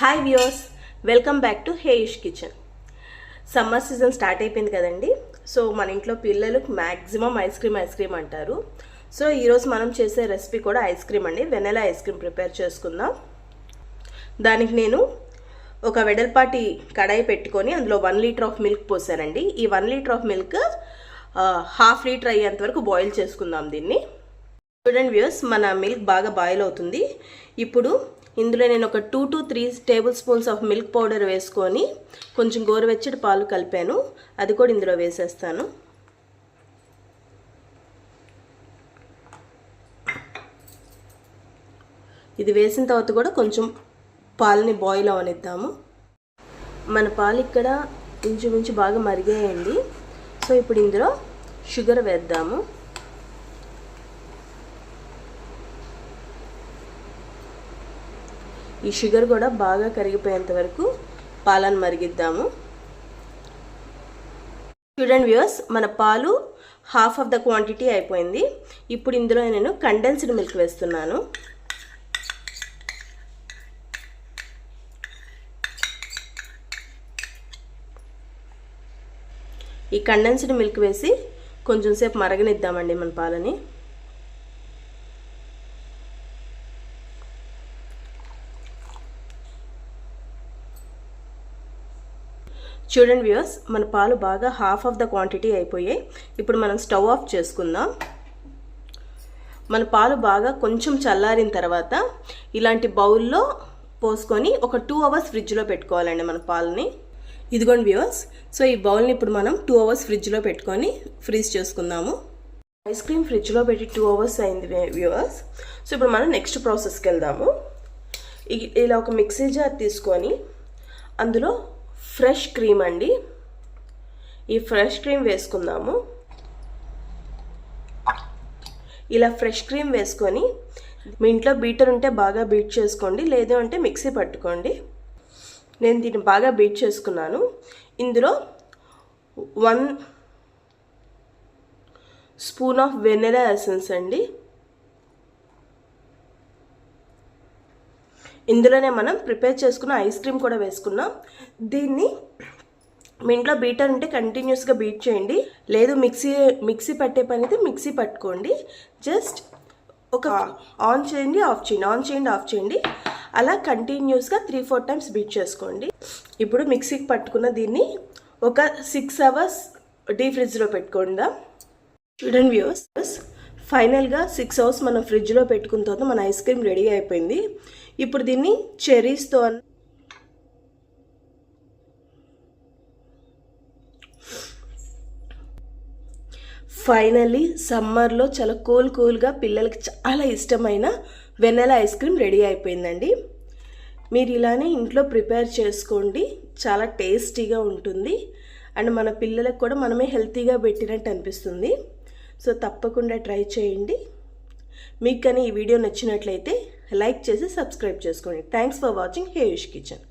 Hi viewers welcome back to Heyish kitchen summer season start అయిపోయింది కదండి. So మన ఇంట్లో పిల్లలు maximum ice cream ice cream అంటారు. సో ఈరోజు మనం చేసే రెసిపీ కూడా ఐస్ క్రీమ్ అండి. వెనెలా ఐస్ క్రీమ్ ప్రిపేర్ చేసుకుందాం. దానికి నేను ఒక వెడల్పాటి కడాయి పెట్టుకొని అందులో వన్ లీటర్ ఆఫ్ మిల్క్ పోసానండి. ఈ one litre of milk half litre అయ్యేంత వరకు బాయిల్ చేసుకుందాం దీన్ని. చూడండి వ్యూస్ మన మిల్క్ బాగా బాయిల్ అవుతుంది. ఇప్పుడు ఇందులో నేను ఒక two to three tablespoons of milk powder వేసుకొని కొంచెం గోరువెచ్చటి పాలు కలిపాను. అది కూడా ఇందులో వేసేస్తాను. ఇది వేసిన తర్వాత కూడా కొంచెం పాలని బాయిల్ అవనిద్దాము. మన పాలు ఇక్కడ ఇంచుమించు బాగా మరిగాయండి. సో ఇప్పుడు ఇందులో షుగర్ వేద్దాము. ఈ షుగర్ కూడా బాగా కరిగిపోయేంత వరకు పాలను మరిగిద్దాము. చూడండి వ్యూస్ మన పాలు హాఫ్ ఆఫ్ ద క్వాంటిటీ అయిపోయింది. ఇప్పుడు ఇందులో నేను కండెన్స్డ్ మిల్క్ వేస్తున్నాను. ఈ కండెన్స్డ్ మిల్క్ వేసి కొంచెం సేపు మరగనిద్దామండి మన పాలని. చూడండి వ్యూస్ మన పాలు బాగా హాఫ్ ఆఫ్ ద క్వాంటిటీ అయిపోయాయి. ఇప్పుడు మనం స్టవ్ ఆఫ్ చేసుకుందాం. మన పాలు బాగా కొంచెం చల్లారిన తర్వాత ఇలాంటి బౌల్లో పోసుకొని ఒక టూ అవర్స్ ఫ్రిడ్జ్లో పెట్టుకోవాలండి మన పాలని. ఇదిగోండి వ్యూవర్స్ సో ఈ బౌల్ని ఇప్పుడు మనం టూ అవర్స్ ఫ్రిడ్జ్లో పెట్టుకొని ఫ్రీజ్ చేసుకుందాము. ఐస్ క్రీమ్ ఫ్రిడ్జ్లో పెట్టి టూ అవర్స్ అయింది వ్యూవర్స్ సో ఇప్పుడు మనం నెక్స్ట్ ప్రాసెస్కి వెళ్దాము. ఇలా ఒక మిక్సీ జార్ తీసుకొని అందులో ఫ్రెష్ క్రీమ్ అండి. ఈ ఫ్రెష్ క్రీమ్ వేసుకుందాము. ఇలా ఫ్రెష్ క్రీమ్ వేసుకొని మీ ఇంట్లో బీటర్ ఉంటే బాగా బీట్ చేసుకోండి లేదు అంటే మిక్సీ పట్టుకోండి. నేను దీన్ని బాగా బీట్ చేసుకున్నాను. ఇందులో one spoon of vanilla essence అండి. ఇందులోనే మనం ప్రిపేర్ చేసుకున్న ఐస్ క్రీమ్ కూడా వేసుకున్నాం. దీన్ని మీ ఇంట్లో బీటర్ ఉంటే కంటిన్యూస్గా బీట్ చేయండి. లేదు మిక్సీ మిక్సీ పట్టే పని అయితే మిక్సీ పట్టుకోండి. జస్ట్ ఒక ఆన్ చేయండి ఆఫ్ చేయండి ఆన్ చేయండి ఆఫ్ చేయండి. అలా కంటిన్యూస్గా త్రీ ఫోర్ టైమ్స్ బీట్ చేసుకోండి. ఇప్పుడు మిక్సీకి పట్టుకున్న దీన్ని ఒక సిక్స్ అవర్స్ డీ ఫ్రిడ్జ్లో పెట్టుకుందాం. చూడండి వ్యూస్ ఫైనల్గా సిక్స్ అవర్స్ మనం ఫ్రిడ్జ్లో పెట్టుకున్న తర్వాత మన ఐస్ క్రీమ్ రెడీ అయిపోయింది. ఇప్పుడు దీన్ని చెరీస్తో ఫైనల్లీ సమ్మర్లో చాలా కూల్ కూల్గా పిల్లలకి చాలా ఇష్టమైన వెన్నెల ఐస్ క్రీమ్ రెడీ అయిపోయిందండి. మీరు ఇలానే ఇంట్లో ప్రిపేర్ చేసుకోండి. చాలా టేస్టీగా ఉంటుంది. అండ్ మన పిల్లలకు కూడా మనమే హెల్తీగా పెట్టినట్టు అనిపిస్తుంది. సో తప్పకుండా ట్రై చేయండి. మీకు కానీ ఈ వీడియో నచ్చినట్లయితే లైక్ చేసి సబ్స్క్రైబ్ చేసుకోండి. Thanks for watching Heyush kitchen